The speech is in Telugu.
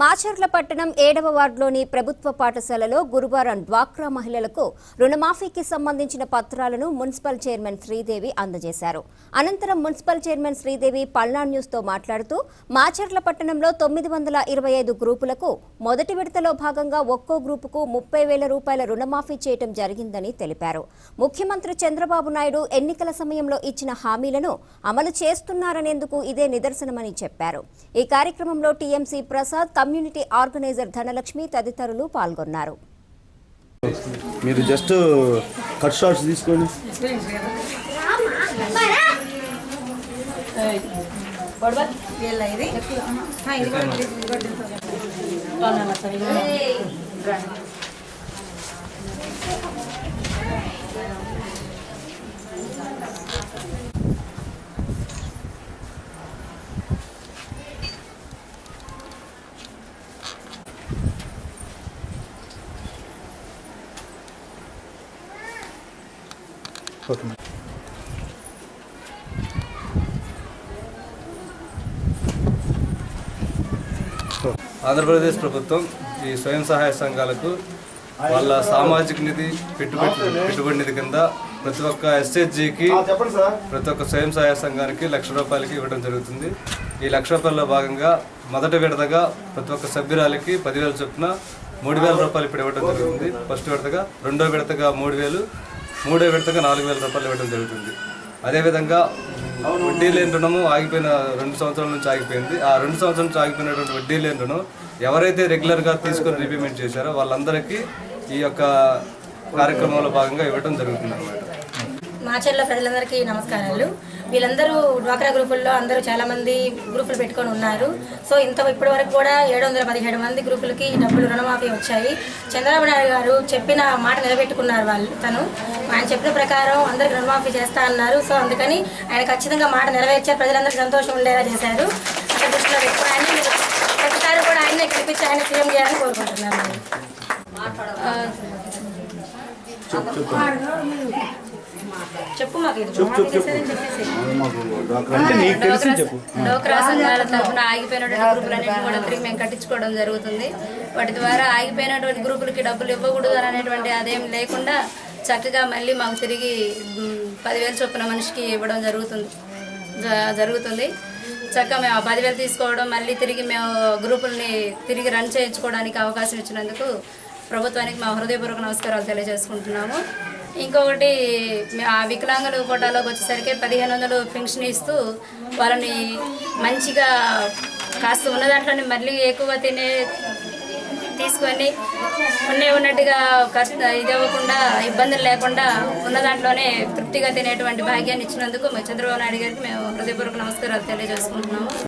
మాచర్ల పట్టణం ఏడవ వార్డులోని ప్రభుత్వ పాఠశాలలో గురువారం డ్వాక్రా మహిళలకు రుణమాఫీకి సంబంధించిన పత్రాలను మున్సిపల్ చైర్మన్ శ్రీదేవి అందజేశారు. అనంతరం మున్సిపల్ చైర్మన్ శ్రీదేవి పల్నాడు న్యూస్తో మాట్లాడుతూ మాచర్ల పట్టణంలో తొమ్మిది వందల ఇరవై ఐదు గ్రూపులకు మొదటి విడతలో భాగంగా ఒక్కో గ్రూపుకు ముప్పై వేల రూపాయల రుణమాఫీ చేయటం జరిగిందని తెలిపారు. ముఖ్యమంత్రి చంద్రబాబు నాయుడు ఎన్నికల సమయంలో ఇచ్చిన హామీలను అమలు చేస్తున్నారనేందుకు ఇదే నిదర్శనమని చెప్పారు. ఈ కార్యక్రమంలో TMC Prasad community organiser Dhanalakshmi తదితరులు పాల్గొన్నారు. మీరు జస్ట్ కట్ షార్ట్స్ తీసుకోండి. ఇది? ఓకే ఆంధ్రప్రదేశ్ ప్రభుత్వం ఈ స్వయం సహాయ సంఘాలకు వాళ్ళ సామాజిక నిధి పెట్టుబడి పెట్టుబడి నిధి కింద ప్రతి ఒక్క సార్. ప్రతి ఒక్క స్వయం సహాయ సంఘానికి లక్ష రూపాయలకి ఇవ్వడం జరుగుతుంది. ఈ లక్ష రూపాయల భాగంగా మొదటి విడతగా ప్రతి ఒక్క సభ్యురాలకి పదివేల చొప్పున మూడు వేల రూపాయలు ఇప్పుడు ఇవ్వడం జరుగుతుంది. ఫస్ట్ విడతగా రెండో విడతగా మూడు వేలు మూడో విడతగా నాలుగు వేల రూపాయలు ఇవ్వడం జరుగుతుంది. అదేవిధంగా వడ్డీ లేని రుణము ఆగిపోయిన రెండు సంవత్సరాల నుంచి ఆగిపోయింది. ఆ రెండు సంవత్సరాల నుంచి ఆగిపోయినటువంటి వడ్డీ లేని రుణం ఎవరైతే రెగ్యులర్గా తీసుకొని రీపేమెంట్ చేశారో వాళ్ళందరికీ ఈ యొక్క కార్యక్రమంలో భాగంగా ఇవ్వడం జరుగుతుంది అనమాట మాచర్ల ప్రజలందరికీ నమస్కారాలు. వీళ్ళందరూ డ్వాక్రా గ్రూపుల్లో అందరూ చాలా మంది గ్రూపులు పెట్టుకొని ఉన్నారు. సో ఇంత ఇప్పటి వరకు కూడా ఏడు వందల పదిహేడు మంది గ్రూపులకి డబ్బులు రుణమాఫీ వచ్చాయి. చంద్రబాబు నాయుడు గారు చెప్పిన మాట నిలబెట్టుకున్నారు వాళ్ళు తను. ఆయన చెప్పిన ప్రకారం అందరికి రుణమాఫీ చేస్తా అన్నారు. సో అందుకని ఆయన ఖచ్చితంగా మాట నెరవేర్చారు. ప్రజలందరూ సంతోషం ఉండేలా చేశారు. అక్కడ దృష్టిలో పెట్టుకుని ఆయన ప్రతిసారి కూడా ఆయనే గెలిపించి ఆయన సీఎం చేయాలని కోరుకుంటున్నాను చెప్పు డోక్రా సంఘాల తరఫున ఆగిపోయినటువంటి గ్రూపులన్నింటినీ కూడా తిరిగి మేము కట్టించుకోవడం జరుగుతుంది. వాటి ద్వారా ఆగిపోయినటువంటి గ్రూపులకి డబ్బులు ఇవ్వకూడదు అనేటువంటి అదేం లేకుండా చక్కగా మళ్ళీ మాకు తిరిగి పదివేలు చొప్పున మనిషికి ఇవ్వడం జరుగుతుంది. జరుగుతుంది. చక్కగా మేము ఆ పదివేలు తీసుకోవడం మళ్ళీ తిరిగి మేము గ్రూపుల్ని తిరిగి రన్ చేయించుకోవడానికి అవకాశం ఇచ్చినందుకు ప్రభుత్వానికి మా హృదయపూర్వక నమస్కారాలు తెలియజేసుకుంటున్నాము. ఇంకొకటి ఆ వికలాంగుల కోటాలోకి వచ్చేసరికి పదిహేను వందలు పెన్షన్ ఇస్తూ వాళ్ళని మంచిగా కాస్త ఉన్న దాంట్లోనే మళ్ళీ ఎక్కువ తినే తీసుకొని ఉన్నే ఉన్నట్టుగా కష్ట ఇది అవ్వకుండా ఇబ్బందులు లేకుండా ఉన్న దాంట్లోనే తృప్తిగా తినేటువంటి భాగ్యాన్ని ఇచ్చినందుకు చంద్రబాబు నాయుడు గారికి మేము హృదయపూర్వక నమస్కారాలు తెలియజేసుకుంటున్నాము.